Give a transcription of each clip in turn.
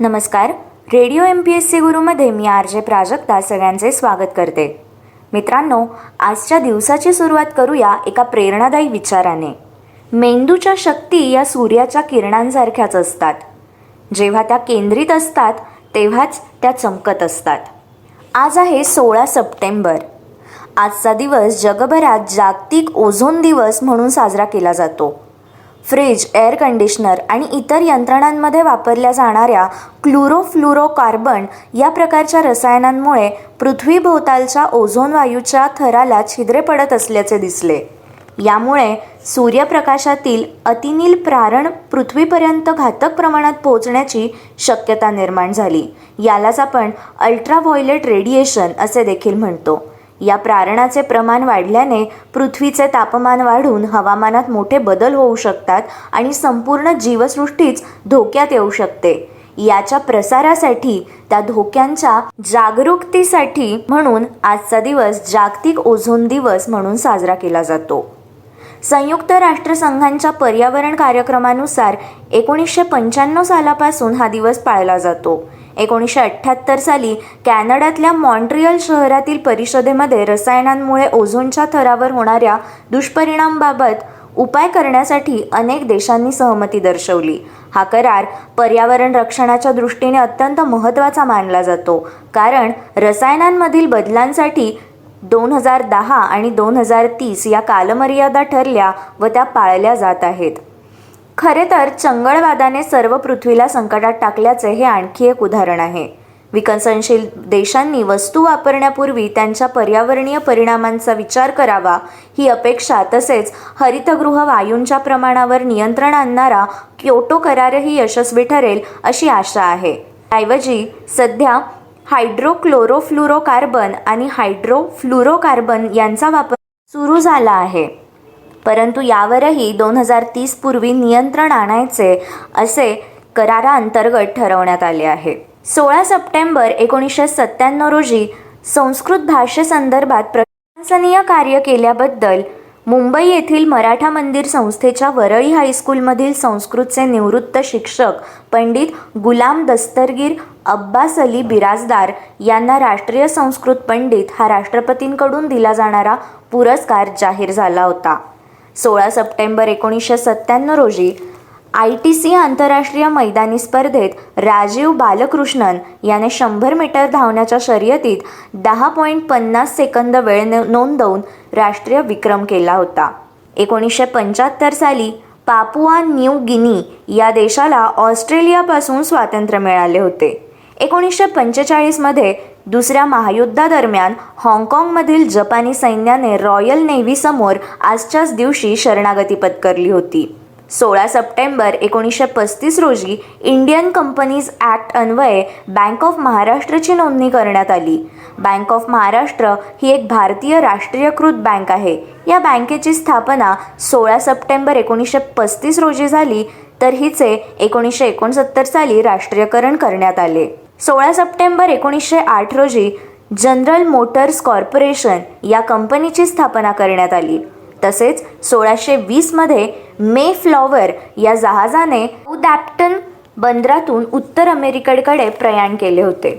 नमस्कार. Radio M P S C गुरुमध्ये मी R J Prajakta सगळ्यांचे स्वागत करते. मित्रांनो आजच्या दिवसाची सुरुवात करूया एका प्रेरणादायी विचाराने. मेंदूच्या शक्ती या सूर्याच्या किरणांसारख्याच असतात. जेव्हा त्या केंद्रित असतात तेव्हाच त्या चमकत असतात. आज आहे सोळा सप्टेंबर. आजचा दिवस जगभरात जागतिक ओझोन दिवस म्हणून साजरा केला जातो. फ्रीज एअर कंडिशनर आणि इतर यंत्रणांमध्ये वापरल्या जाणाऱ्या क्लोरोफ्लुरोकार्बन या प्रकारच्या रसायनांमुळे पृथ्वीभोवतालच्या ओझोन वायूच्या थराला छिद्रे पडत असल्याचे दिसले. यामुळे सूर्यप्रकाशातील अतिनील प्रारण पृथ्वीपर्यंत घातक प्रमाणात पोहोचण्याची शक्यता निर्माण झाली. यालाच आपण अल्ट्राव्हॉयलेट रेडिएशन असे देखील म्हणतो. या प्रारणाचे प्रमाण वाढल्याने पृथ्वीचे तापमान वाढून हवामानात मोठे बदल होऊ शकतात आणि संपूर्ण जीवसृष्टीच धोक्यात येऊ शकते. याच्या प्रसारासाठी त्या धोक्यांच्या जागरूकतेसाठी म्हणून आजचा दिवस जागतिक ओझोन दिवस म्हणून साजरा केला जातो. संयुक्त राष्ट्रसंघांच्या पर्यावरण कार्यक्रमानुसार एकोणीसशे पंच्याण्णव सालापासून हा दिवस पाळला जातो. एकोणीसशे अठ्ठ्याहत्तर साली कॅनडातल्या मॉन्ट्रियल शहरातील परिषदेमध्ये रसायनांमुळे ओझोनच्या थरावर होणाऱ्या दुष्परिणामाबाबत उपाय करण्यासाठी अनेक देशांनी सहमती दर्शवली. हा करार पर्यावरण रक्षणाच्या दृष्टीने अत्यंत महत्त्वाचा मानला जातो. कारण रसायनांमधील बदलांसाठी दोन हजार दहा आणि दोन हजार तीस या कालमर्यादा ठरल्या व त्या पाळल्या जात आहेत. खरे तर चंगळवादाने सर्व पृथ्वीला संकटात टाकल्याचे हे आणखी एक उदाहरण आहे. विकसनशील देशांनी वस्तू वापरण्यापूर्वी त्यांच्या पर्यावरणीय परिणामांचा विचार करावा ही अपेक्षा तसेच हरितगृह वायूंच्या प्रमाणावर नियंत्रण आणणारा क्योटो करारही यशस्वी ठरेल अशी आशा आहे. ऐवजी सध्या हायड्रोक्लोरोफ्लुरोकार्बन आणि हायड्रोफ्लुरोकार्बन यांचा वापर सुरू झाला आहे. परंतु यावरही दोन हजार तीस पूर्वी नियंत्रण आणायचे असे कराराअंतर्गत ठरवण्यात आले आहे. सोळा सप्टेंबर एकोणीसशे सत्त्याण्णव रोजी संस्कृत भाषेसंदर्भात प्रशंसनीय कार्य केल्याबद्दल मुंबई येथील मराठा मंदिर संस्थेच्या वरळी हायस्कूलमधील संस्कृतचे निवृत्त शिक्षक पंडित गुलाम दस्तरगीर अब्बास अली बिराजदार यांना राष्ट्रीय संस्कृत पंडित हा राष्ट्रपतींकडून दिला जाणारा पुरस्कार जाहीर झाला होता. सोळा सप्टेंबर एकोणीसशे सत्त्याण्णव रोजी आय टी सी आंतरराष्ट्रीय मैदानी स्पर्धेत राजीव बालकृष्णन याने शंभर मीटर धावण्याच्या शर्यतीत दहा पॉईंट पन्नास सेकंद वेळ न- नोंदवून राष्ट्रीय विक्रम केला होता. एकोणीसशे पंच्याहत्तर साली पापुआ न्यू गिनी या देशाला ऑस्ट्रेलियापासून स्वातंत्र्य मिळाले होते. एकोणीसशे पंचेचाळीसमध्ये दुसऱ्या महायुद्धादरम्यान हाँगकाँगमधील जपानी सैन्याने रॉयल नेव्हीसमोर आजच्याच दिवशी शरणागती पत्करली होती. सोळा सप्टेंबर एकोणीसशे पस्तीस रोजी इंडियन कंपनीज ॲक्ट अन्वये बँक ऑफ महाराष्ट्रची नोंदणी करण्यात आली. बँक ऑफ महाराष्ट्र ही एक भारतीय राष्ट्रीयकृत बँक आहे. या बँकेची स्थापना सोळा सप्टेंबर एकोणीसशे पस्तीस रोजी झाली तर हिचे एकोणीसशे एकोणसत्तर साली राष्ट्रीयकरण करण्यात आले. सोळा सप्टेंबर एकोणीसशे आठ रोजी जनरल मोटर्स कॉर्पोरेशन या कंपनीची स्थापना करण्यात आली. तसेच सोळाशे वीसमध्ये मे फ्लॉवर या जहाजाने उदॅप्टन बंदरातून उत्तर अमेरिकेकडे प्रयाण केले होते.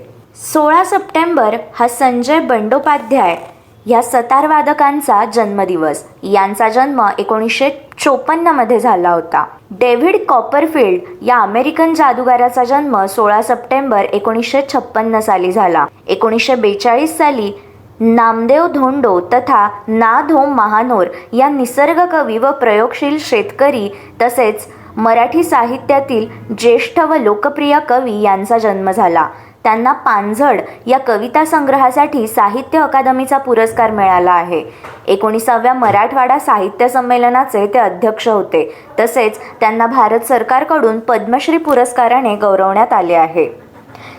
सोळा सप्टेंबर हा संजय बंडोपाध्याय ह्या सतारवादकांचा जन्मदिवस. यांचा जन्म एकोणीसशे चोपन्नमध्ये झाला होता. डेव्हिड कॉपरफिल्ड या अमेरिकन जादूगाराचा जन्म सोळा सप्टेंबर एकोणीसशे छप्पन्न साली झाला. एकोणीसशे बेचाळीस साली नामदेव धोंडो तथा ना धोम महानोर या निसर्ग कवी व प्रयोगशील शेतकरी तसेच मराठी साहित्यातील ज्येष्ठ व लोकप्रिय कवी यांचा जन्म झाला. त्यांना पानझड या कविता संग्रहासाठी साहित्य अकादमीचा पुरस्कार मिळाला आहे. एकोणीसाव्या मराठवाडा साहित्य संमेलनाचे ते अध्यक्ष होते. तसेच त्यांना भारत सरकारकडून पद्मश्री पुरस्काराने गौरवण्यात आले आहे.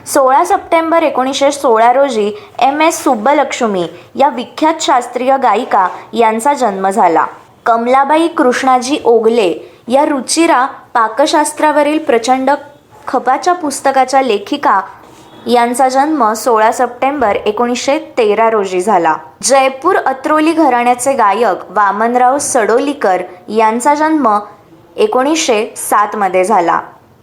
सोळा सप्टेंबर एकोणीसशे सोळा रोजी एम एस सुब्बलक्ष्मी या विख्यात शास्त्रीय गायिका यांचा जन्म झाला. कमलाबाई कृष्णाजी ओगले या रुचिरा पाकशास्त्रावरील प्रचंड खपाच्या पुस्तकाच्या लेखिका यांचा जन्म सोळा सप्टेंबर एकोणीसशे तेरा रोजी झाला. जयपूर अत्रोली घराण्याचे गायक वामनराव सडोलीकर यांचा जन्म एकोणीसशे सातमध्ये झाला.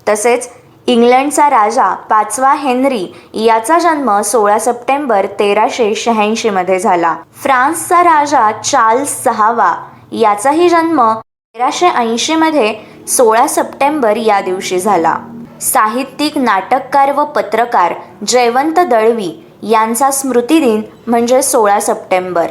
तसेच इंग्लंडचा राजा पाचवा हेनरी याचा जन्म सोळा सप्टेंबर तेराशे शहाऐंशीमध्ये झाला. फ्रान्सचा राजा चार्ल्स सहावा याचाही जन्म तेराशे ऐंशीमध्ये सोळा सप्टेंबर या दिवशी झाला. साहित्यिक नाटककार व पत्रकार जयवंत दळवी यांचा स्मृतिदिन म्हणजे सोळा सप्टेंबर.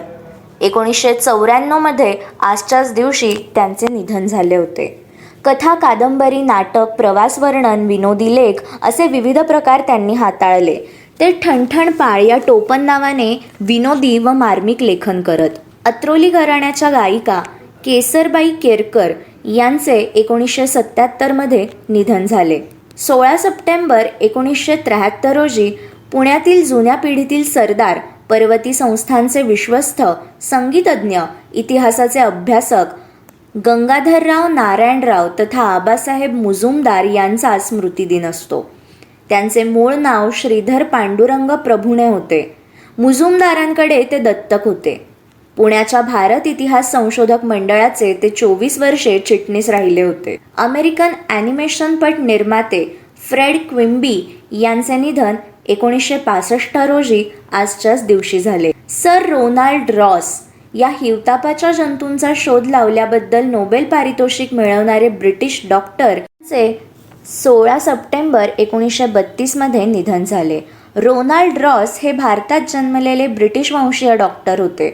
एकोणीसशे चौऱ्याण्णवमध्ये आजच्याच दिवशी त्यांचे निधन झाले होते. कथा कादंबरी नाटक प्रवास वर्णन विनोदी लेख असे विविध प्रकार त्यांनी हाताळले. ते ठणठणपाळ या टोपण नावाने विनोदी व मार्मिक लेखन करत. अत्रोली घराण्याच्या गायिका केसरबाई केरकर यांचे एकोणीसशे सत्त्याहत्तरमध्ये निधन झाले. सोळा सप्टेंबर एकोणीसशे त्र्याहत्तर रोजी पुण्यातील जुन्या पिढीतील सरदार पर्वती संस्थांचे विश्वस्त संगीतज्ञ इतिहासाचे अभ्यासक गंगाधरराव नारायणराव तथा आबासाहेब मुजुमदार यांचा स्मृतिदिन असतो. त्यांचे मूळ नाव श्रीधर पांडुरंग प्रभुणे होते. मुजुमदारांकडे ते दत्तक होते. पुण्याच्या भारत इतिहास संशोधक मंडळाचे ते चोवीस वर्षे चिटणीस राहिले होते. अमेरिकन ॲनिमेशनपट निर्माते फ्रेड क्विम्बी यांचे निधन एकोणीसशे पासष्ट रोजी आजच्याच दिवशी झाले. सर रोनाल्ड रॉस या हिवतापाच्या जंतूंचा शोध लावल्याबद्दल नोबेल पारितोषिक मिळवणारे ब्रिटिश डॉक्टर चे सोळा सप्टेंबर एकोणीसशे बत्तीसमध्ये निधन झाले. रोनाल्ड रॉस हे भारतात जन्मलेले ब्रिटिश वंशीय डॉक्टर होते.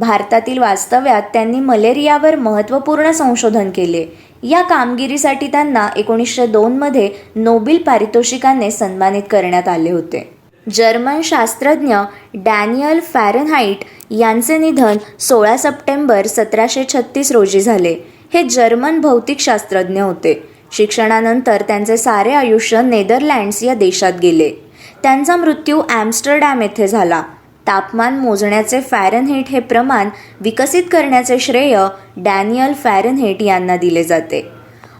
भारतातील वास्तव्यात त्यांनी मलेरियावर महत्त्वपूर्ण संशोधन केले. या कामगिरीसाठी त्यांना एकोणीसशे दोनमध्ये नोबेल पारितोषिकाने सन्मानित करण्यात आले होते. जर्मन शास्त्रज्ञ डॅनियल फॅरनहाईट यांचे निधन सोळा सप्टेंबर सतराशे छत्तीस रोजी झाले. हे जर्मन भौतिकशास्त्रज्ञ होते. शिक्षणानंतर त्यांचे सारे आयुष्य नेदरलँड्स या देशात गेले. त्यांचा मृत्यू ॲम्स्टरडॅम येथे झाला. तापमान मोजण्याचे फॅरनहीट हे प्रमाण विकसित करण्याचे श्रेय डॅनियल फॅरनहीट यांना दिले जाते.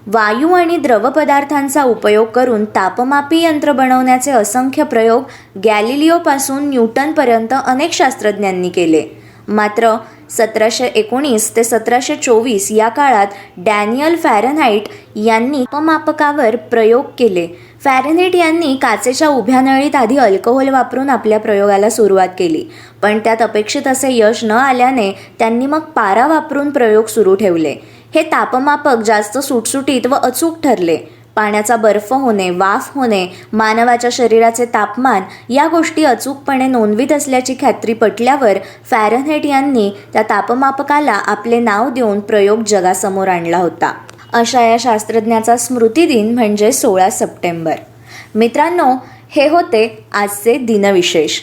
वायू आणि द्रवपदार्थांचा उपयोग करून तापमापी यंत्र बनवण्याचे असंख्य प्रयोग गॅलिलिओपासून न्यूटनपर्यंत अनेक शास्त्रज्ञांनी केले. मात्र सतराशे एकोणीस ते सतराशे चोवीस या काळात डॅनियल फॅरनहाईट यांनी उपमापकावर प्रयोग केले. फॅरनहाईट यांनी काचेच्या उभ्या नळीत आधी अल्कोहोल वापरून आपल्या प्रयोगाला सुरुवात केली पण त्यात अपेक्षित असे यश न आल्याने त्यांनी मग पारा वापरून प्रयोग सुरू ठेवले. हे तापमापक जास्त सुटसुटीत व अचूक ठरले. पाण्याचा बर्फ होणे वाफ होणे मानवाच्या शरीराचे तापमान या गोष्टी अचूकपणे नोंदवीत असल्याची खात्री पटल्यावर फॅरनहेट यांनी त्या तापमापकाला आपले नाव देऊन प्रयोग जगासमोर आणला होता. अशा या शास्त्रज्ञाचा स्मृतिदिन म्हणजे सोळा सप्टेंबर. मित्रांनो हे होते आजचे दिनविशेष.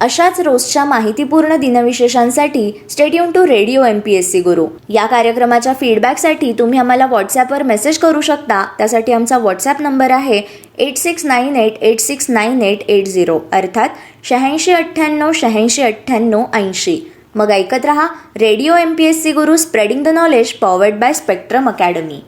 अशाच रोजच्या माहितीपूर्ण दिनविशेषांसाठी stadium to radio M P S C Guru. या कार्यक्रमाच्या फीडबॅकसाठी तुम्ही आम्हाला व्हॉट्सॲपवर मेसेज करू शकता. त्यासाठी आमचा व्हॉट्सॲप नंबर आहे eight six nine eight eight six nine eight eight zero अर्थात शहाऐंशी अठ्ठ्याण्णव शहाऐंशी अठ्ठ्याण्णव ऐंशी. मग ऐकत रहा. Radio M P S C Guru spreading the knowledge powered by spectrum academy